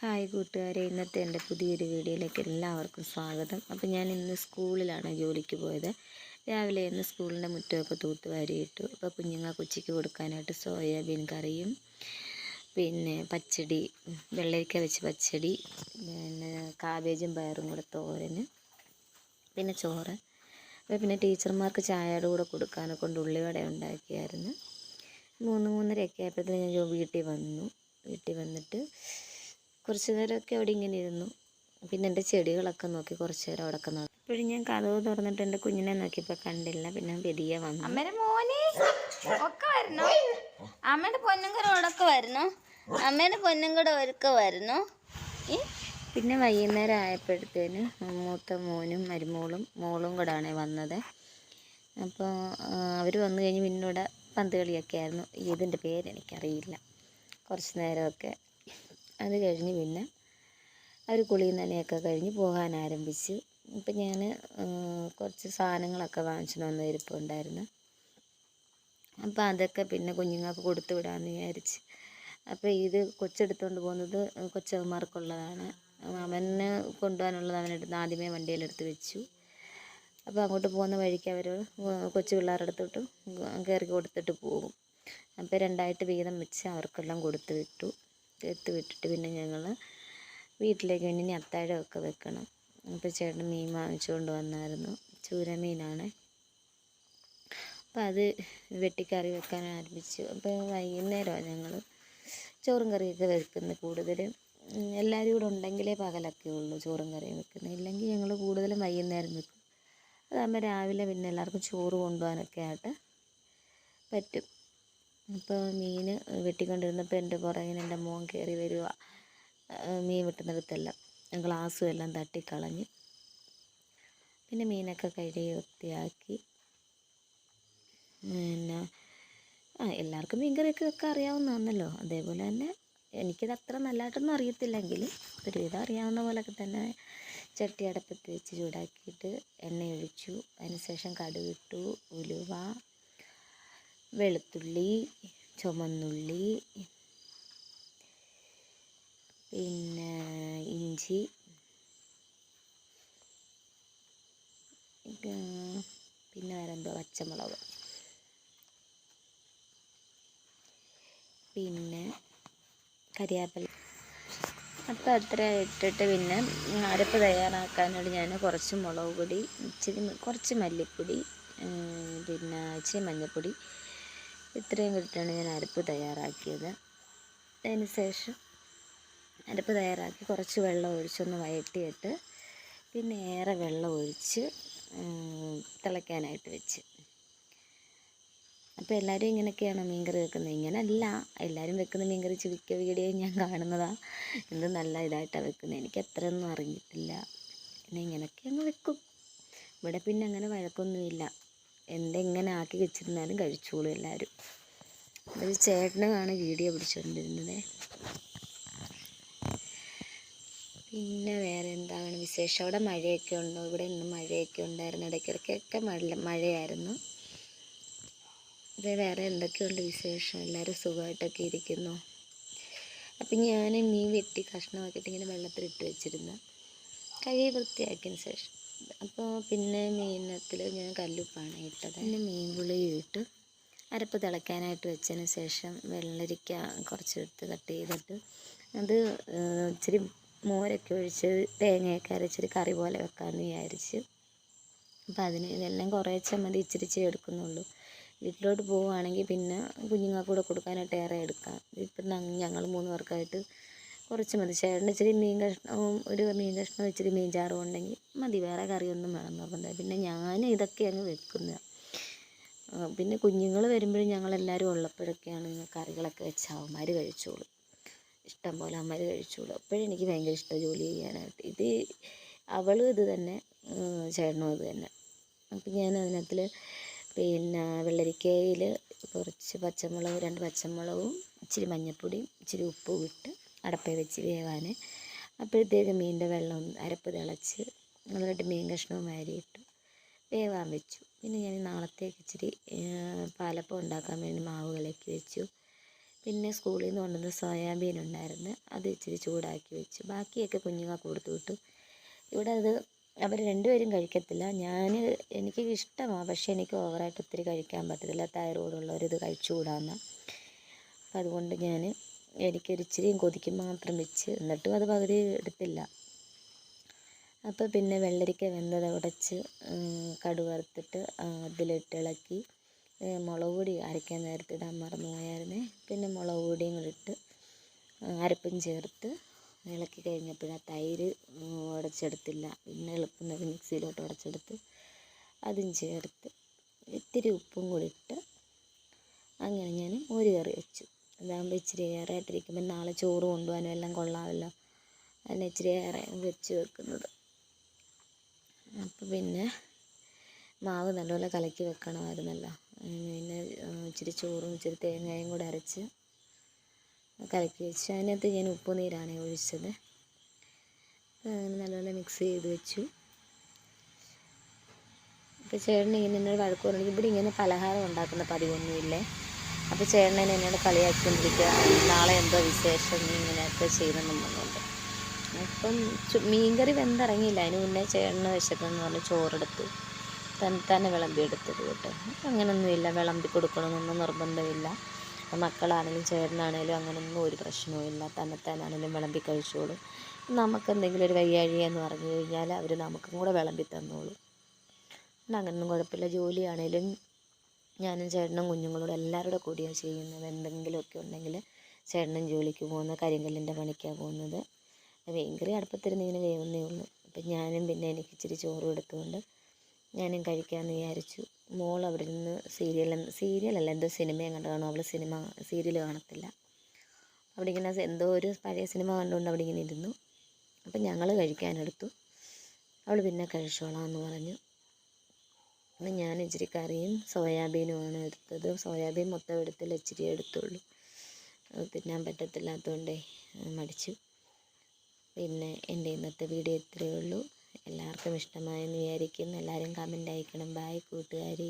Hi കൂട്ടുകാരെ ഇന്നത്തെ എന്റെ പുതിയൊരു വീഡിയോയിലേക്ക് എല്ലാവർക്കും സ്വാഗതം. അപ്പോൾ ഞാൻ ഇന്ന് സ്കൂളിലാണ് ജോലിക്ക് പോയത്. രാവിലെ ഇന്ന് സ്കൂളിന്റെ മുറ്റമൊക്കെ തൂത്തുവാരിയിട്ടു അപ്പോൾ കുഞ്ഞുങ്ങൾക്ക് ഉച്ചയ്ക്ക് കൊടുക്കാനായിട്ട് സോയാബീൻ കറിയും പിന്നെ പച്ചടി വെള്ളരിക്ക വെച്ച് പച്ചടി പിന്നെ കാബേജും പയറും കൂടെ തോരന് പിന്നെ ചോറ്. അപ്പോൾ പിന്നെ ടീച്ചർമാർക്ക് ചായയുടെ കൂടെ കൊടുക്കാനെ കൊണ്ട് ഉള്ളിവട ഉണ്ടാക്കിയായിരുന്നു. മൂന്ന് മൂന്നരയൊക്കെ ആയപ്പോഴത്തേന് ഞാൻ വീട്ടിൽ വന്നു. വീട്ടിൽ വന്നിട്ട് കുറച്ച് നേരമൊക്കെ അവിടെ ഇങ്ങനെ ഇരുന്നു. പിന്നെ എന്റെ ചെടികളൊക്കെ നോക്കി കുറച്ച് നേരം അവിടെ ഒക്കെ നോക്കി ഇപ്പോഴും ഞാൻ കഥവ് തുറന്നിട്ട് എന്റെ കുഞ്ഞിനെ നോക്കിയപ്പോൾ കണ്ടില്ല. പിന്നെ പെരിയെ വന്നു. അമ്മേടെ മോനെ ഒക്കെ വരണോ അമ്മയുടെ പൊന്നും കൂടെ ഉടക്കെ വരണോ അമ്മയുടെ പൊന്നും കൂടെ ഒരുക്കെ വരണോ പിന്നെ വൈകുന്നേരം ആയപ്പോഴത്തേന് മൂത്ത മോനും മരുമോളും മോളും കൂടാണ് വന്നത്. അപ്പോൾ അവർ വന്നു കഴിഞ്ഞ് പിന്നൂടെ പന്ത് കളിയൊക്കെ ആയിരുന്നു. ഇതിന്റെ പേര് എനിക്കറിയില്ല. കുറച്ച് നേരമൊക്കെ അത് കഴിഞ്ഞ് പിന്നെ അവർ കുളിയും നനയൊക്കെ കഴിഞ്ഞ് പോകാൻ ആരംഭിച്ചു. ഇപ്പം ഞാൻ കുറച്ച് സാധനങ്ങളൊക്കെ വാങ്ങിച്ചു വന്ന ഇരിപ്പുണ്ടായിരുന്നു അപ്പം അതൊക്കെ പിന്നെ കുഞ്ഞുങ്ങൾക്ക് കൊടുത്തു വിടാമെന്ന് വിചാരിച്ച്. അപ്പോൾ ഇത് കൊച്ചെടുത്തുകൊണ്ട് പോകുന്നത് കൊച്ചവന്മാർക്കുള്ളതാണ്. അവന് കൊണ്ടുപോകാനുള്ളത് അവനെടുത്ത് ആദ്യമേ വണ്ടിയിലെടുത്ത് വെച്ചു. അപ്പോൾ അങ്ങോട്ട് പോകുന്ന വഴിക്ക് അവർ കൊച്ചു പിള്ളേരുടെ അടുത്തോട്ട് കയറി കൊടുത്തിട്ട് പോകും. അപ്പോൾ രണ്ടായിട്ട് വീതം വെച്ച് അവർക്കെല്ലാം കൊടുത്തു വിട്ടു. എടുത്ത് വിട്ടിട്ട് പിന്നെ ഞങ്ങൾ വീട്ടിലേക്ക് വേണ്ടി ഇനി അത്താഴമൊക്കെ വെക്കണം. അപ്പോൾ ചേട്ടൻ മീൻ വാങ്ങിച്ചുകൊണ്ട് വന്നായിരുന്നു. ചൂരമീനാണ് അപ്പോൾ അത് വെട്ടിക്കറി വെക്കാൻ ആരംഭിച്ചു. അപ്പോൾ വൈകുന്നേരമാണ് ഞങ്ങൾ ചോറും കറിയൊക്കെ വെക്കുന്നത് കൂടുതലും. എല്ലാവരും കൂടെ ഉണ്ടെങ്കിലേ പകലൊക്കെ ഉള്ളൂ ചോറും കറിയും വെക്കുന്നത്. ഇല്ലെങ്കിൽ ഞങ്ങൾ കൂടുതലും വൈകുന്നേരം വെക്കും. അതാകുമ്പോൾ രാവിലെ പിന്നെ എല്ലാവർക്കും ചോറ് കൊണ്ടുപോകാനൊക്കെ ആയിട്ട് പറ്റും. അപ്പോൾ മീൻ വെട്ടിക്കൊണ്ടിരുന്നപ്പോൾ എന്റെ പുറകിന് എന്റെ മോൻ കയറി വരിക മീൻ വെട്ടുന്നിടത്തെല്ലാം. ഗ്ലാസ്സും എല്ലാം തട്ടിക്കളഞ്ഞ് പിന്നെ മീനൊക്കെ കഴുകി വൃത്തിയാക്കി. പിന്നെ ആ എല്ലാവർക്കും മീൻ ഒക്കെ അറിയാവുന്നതാണല്ലോ. അതേപോലെ തന്നെ എനിക്കത് അത്ര നല്ലതായിട്ടൊന്നും അറിയത്തില്ലെങ്കിലും ഒരുവിധം അറിയാവുന്ന പോലൊക്കെ തന്നെ ചട്ടി അടപ്പത്ത് വെച്ച് ചൂടാക്കിയിട്ട് എണ്ണ ഒഴിച്ചു അതിനുശേഷം കടുകിട്ടു ഉലുവ വെളുത്തുള്ളി ചുമന്നുള്ളി പിന്നെ ഇഞ്ചി പിന്നെ വേറെന്തോ പച്ചമുളക്. പിന്നെ കരിയാപ്പില അപ്പോൾ അത്ര ഇട്ടിട്ട് പിന്നെ അരപ്പ് തയ്യാറാക്കാനായിട്ട് ഞാൻ കുറച്ച് മുളക് പൊടി ഇച്ചിരി കുറച്ച് മല്ലിപ്പൊടി പിന്നെ ഇച്ചിരി മഞ്ഞൾപ്പൊടി ഇത്രയും കിട്ടാണ് ഞാൻ അരപ്പ് തയ്യാറാക്കിയത്. അതിന് ശേഷം അരപ്പ് തയ്യാറാക്കി കുറച്ച് വെള്ളം ഒഴിച്ചൊന്ന് വയറ്റിയിട്ട് പിന്നെ ഏറെ വെള്ളം ഒഴിച്ച് തിളയ്ക്കാനായിട്ട് വെച്ച്. അപ്പോൾ എല്ലാവരും ഇങ്ങനെയൊക്കെയാണ് മീൻകറി വെക്കുന്നത്. ഇങ്ങനല്ല എല്ലാവരും വെക്കുന്ന മീൻകറി ചുരുക്കിയ വീഡിയോ ഞാൻ കാണുന്നതാണ് എന്ത് നല്ല ഇതായിട്ടാണ് വെക്കുന്നത്. എനിക്ക് അത്രയൊന്നും അറിഞ്ഞിട്ടില്ല. പിന്നെ ഇങ്ങനെയൊക്കെ അങ്ങ് വെക്കും. ഇവിടെ പിന്നെ അങ്ങനെ വഴക്കൊന്നുമില്ല. എന്തെങ്ങനെ ആക്കി വെച്ചിരുന്നാലും കഴിച്ചോളൂ എല്ലാവരും. ഒരു ചേട്ടനാണ് വീഡിയോ പിടിച്ചുകൊണ്ടിരുന്നത് പിന്നെ വേറെ എന്താണ് വിശേഷം? അവിടെ മഴയൊക്കെ ഉണ്ടോ? ഇവിടെ ഇന്ന് മഴയൊക്കെ ഉണ്ടായിരുന്നു. ഇടയ്ക്കിടയ്ക്കൊക്കെ മഴ മഴയായിരുന്നു. ഇത് വേറെ എന്തൊക്കെയുണ്ട് വിശേഷം? എല്ലാവരും സുഖമായിട്ടൊക്കെ ഇരിക്കുന്നു. അപ്പം ഞാൻ മീൻ വെട്ടി കഷ്ണമാക്കിയിട്ട് ഇങ്ങനെ വെള്ളത്തിലിട്ട് വെച്ചിരുന്നു. കഴുകി വൃത്തിയാക്കിയതിന് ശേഷം. അപ്പോൾ പിന്നെ മീനത്തിൽ ഞാൻ കല്ലുപ്പാണ് ഇട്ടത്. പിന്നെ മീൻ പുളിയും ഇട്ട് അരപ്പ് തിളയ്ക്കാനായിട്ട് വെച്ചതിന് ശേഷം വെള്ളരിക്ക കുറച്ചെടുത്ത് കട്ട് ചെയ്തിട്ട് അത് ഇച്ചിരി മോരൊക്കെ ഒഴിച്ച് തേങ്ങയൊക്കെ അരച്ചിട്ട് കറി പോലെ വെക്കാമെന്ന് വിചാരിച്ച്. അപ്പം അതിന് ഇതെല്ലാം കുറേ മതി ഇച്ചിരി എടുക്കുന്നുള്ളൂ. വീട്ടിലോട്ട് പോവുകയാണെങ്കിൽ പിന്നെ കുഞ്ഞുങ്ങൾക്ക് കൂടെ കൊടുക്കാനായിട്ട് ഏറെ എടുക്കാം. ഇപ്പം ഞങ്ങൾ മൂന്ന് പേർക്കായിട്ട് കുറച്ച് മതി. ചേട്ടന് ഇച്ചിരി മീൻ കഷ്ണവും ഒരു മീൻ കഷ്ണവും ഇച്ചിരി മീൻ ചാറും ഉണ്ടെങ്കിൽ മതി. വേറെ കറിയൊന്നും വേണം നിർബന്ധം പിന്നെ ഞാൻ ഇതൊക്കെ അങ്ങ് വെക്കുന്നത് പിന്നെ കുഞ്ഞുങ്ങൾ വരുമ്പോഴും ഞങ്ങളെല്ലാവരും ഉള്ളപ്പോഴൊക്കെയാണ് കറികളൊക്കെ വെച്ച് അവന്മാർ കഴിച്ചോളും. ഇഷ്ടം പോലെ അവന്മാർ കഴിച്ചോളും. അപ്പോഴും എനിക്ക് ഭയങ്കര ഇഷ്ടം ജോലി ചെയ്യാനായിട്ട്. ഇത് അവളും ഇത് തന്നെ ചേട്ടനും ഇത് തന്നെ. അപ്പം ഞാൻ അതിനകത്തിൽ പിന്നെ വെള്ളരിക്കയിൽ കുറച്ച് പച്ചമുളക് രണ്ട് പച്ചമുളകും ഇച്ചിരി മഞ്ഞൾപ്പൊടിയും ഇച്ചിരി ഉപ്പും ഇട്ട് അടപ്പേ വെച്ച് വേവാൻ അപ്പോഴത്തേക്ക് മീനിന്റെ വെള്ളം അരപ്പ് തിളച്ച് നന്നായിട്ട് മീൻ കഷ്ണവും വാരിയിട്ട് വേവാൻ വെച്ചു. പിന്നെ ഞാൻ നാളത്തേക്ക് ഇച്ചിരി പാലപ്പം ഉണ്ടാക്കാൻ വേണ്ടി മാവ് കലക്കി വെച്ചു. പിന്നെ സ്കൂളിൽ നിന്ന് കൊണ്ടുവന്ന സോയാബീൻ ഉണ്ടായിരുന്നു. അത് ഇച്ചിരി ചൂടാക്കി വെച്ചു. ബാക്കിയൊക്കെ കുഞ്ഞുങ്ങൾക്ക് കൊടുത്തു വിട്ടു. ഇവിടെ അത് അവർ രണ്ടുപേരും കഴിക്കത്തില്ല. ഞാൻ എനിക്ക് ഇഷ്ടമാണ് പക്ഷേ എനിക്ക് ഓവറായിട്ട് ഒത്തിരി കഴിക്കാൻ പറ്റത്തില്ല. തൈറോയ്ഡ് ഉള്ളവരിത് കഴിച്ചുകൂടാന്ന്. അപ്പം അതുകൊണ്ട് ഞാൻ എനിക്കൊരു ഇച്ചിരിയും കൊതിക്ക് മാത്രം വെച്ച് എന്നിട്ടും അത് പകുതി എടുത്തില്ല. അപ്പോൾ പിന്നെ വെള്ളരിക്ക വെന്തത് ഉടച്ച് കടു വറുത്തിട്ട് അതിലിട്ട് ഇളക്കി മുളക് പൊടി അരയ്ക്കാൻ നേരത്ത് ഇടാൻ മറന്നു പോയായിരുന്നേ. പിന്നെ മുളക് പൊടിയും കൂടി ഇട്ട് അരപ്പും ചേർത്ത് ഇളക്കി കഴിഞ്ഞപ്പോഴാണ് തൈര് ഉടച്ചെടുത്തില്ല. പിന്നെ എളുപ്പം മിക്സിയിലോട്ട് ഉടച്ചെടുത്ത് അതും ചേർത്ത് ഇത്തിരി ഉപ്പും കൂടി ഇട്ട് അങ്ങനെ ഞാൻ മോര് കറി വെച്ചു. അതാകുമ്പോൾ ഇച്ചിരി ഏറെയായിട്ടിരിക്കുമ്പോൾ നാളെ ചോറ് കൊണ്ടുപോകാനും എല്ലാം കൊള്ളാമല്ലോ. അതിന് ഇച്ചിരി ഏറെ വെച്ച് വെക്കുന്നത്. അപ്പോൾ പിന്നെ മാവ് നല്ലപോലെ കലക്കി വെക്കണമായിരുന്നല്ലോ പിന്നെ ഇച്ചിരി ചോറും ഇച്ചിരി തേങ്ങയും കൂടെ അരച്ച് കലക്കി വെച്ച്. അതിനകത്ത് ഞാൻ ഉപ്പ് ഉപ്പുനീരാണ് ഒഴിച്ചത്. നല്ലപോലെ മിക്സ് ചെയ്ത് വെച്ചു. ഇപ്പോൾ ചേട്ടൻ ഇങ്ങനെ എന്നോട് വഴക്ക് പറഞ്ഞു ഇവിടെ ഇങ്ങനെ പലഹാരം ഉണ്ടാക്കുന്ന പതിവൊന്നുമില്ലേ? അപ്പോൾ ചേട്ടൻ എന്നെ എന്നോട് കളിയാക്കിക്കൊണ്ടിരിക്കുക. നാളെ എന്തോ വിശേഷം നീ ഇങ്ങനെയൊക്കെ ചെയ്തെന്നും പറഞ്ഞുകൊണ്ട് അപ്പം മീൻകറി വെന്തിറങ്ങിയില്ല. അതിന് മുന്നേ ചേട്ടന് വിശക്കെന്ന് പറഞ്ഞ് ചോറെടുത്തു. തന്നെ തന്നെ വിളമ്പി എടുത്തത് കേട്ടോ. അങ്ങനൊന്നുമില്ല. വിളമ്പി കൊടുക്കണമെന്നൊന്നും നിർബന്ധമില്ല. മക്കളാണെങ്കിലും ചേട്ടനാണെങ്കിലും അങ്ങനൊന്നും ഒരു പ്രശ്നവുമില്ല തന്നെത്താനാണെങ്കിലും വിളമ്പി കഴിച്ചോളൂ. നമുക്ക് എന്തെങ്കിലും ഒരു വയ്യാഴിക എന്ന് പറഞ്ഞു കഴിഞ്ഞാൽ അവർ നമുക്കും കൂടെ വിളമ്പി തന്നോളും. അങ്ങനൊന്നും കുഴപ്പമില്ല. ജോലിയാണേലും ഞാനും ചേട്ടനും കുഞ്ഞുങ്ങളോട് എല്ലാവരുടെ കൂടിയാണ് ചെയ്യുന്നത്. എന്തെങ്കിലുമൊക്കെ ഉണ്ടെങ്കിൽ ചേട്ടനും ജോലിക്ക് പോകുന്നത് കരിങ്കല്ലിന്റെ പണിക്കാണ് പോകുന്നത്. മീൻകറി അടുപ്പത്തിരുന്ന് ഇങ്ങനെ വേവുന്നേ ഉള്ളൂ. അപ്പം ഞാനും പിന്നെ എനിക്ക് ഇച്ചിരി ചോറ് എടുത്തുകൊണ്ട് ഞാനും കഴിക്കാമെന്ന് വിചാരിച്ചു. മോൾ അവിടെ നിന്ന് സീരിയൽ സീരിയലല്ല എന്തോ സിനിമയും കണ്ടു കാണും. അവൾ സിനിമ സീരിയൽ കാണത്തില്ല. അവിടെ ഇങ്ങനെ എന്തോ ഒരു പഴയ സിനിമ കണ്ടുകൊണ്ട് അവിടെ ഇങ്ങനെ ഇരുന്നു. അപ്പം ഞങ്ങൾ കഴിക്കാനെടുത്തു. അവൾ പിന്നെ കഴിച്ചോളാം എന്ന് പറഞ്ഞു. അപ്പം ഞാൻ ഇച്ചിരി കറിയും സോയാബീനുമാണ് എടുത്തത്. സോയാബീൻ മൊത്തം എടുത്തില്ല ഇച്ചിരി എടുത്തുള്ളൂ. തിന്നാൻ പറ്റത്തില്ലാത്തതുകൊണ്ടേ മടിച്ചു. പിന്നെ എന്റെ ഇന്നത്തെ വീഡിയോ ഇത്രയേ ഉള്ളൂ. എല്ലാവർക്കും ഇഷ്ടമായെന്ന് വിചാരിക്കുന്നു. എല്ലാവരും കമന്റ് അയക്കണം. ബായ് കൂട്ടുകാരി.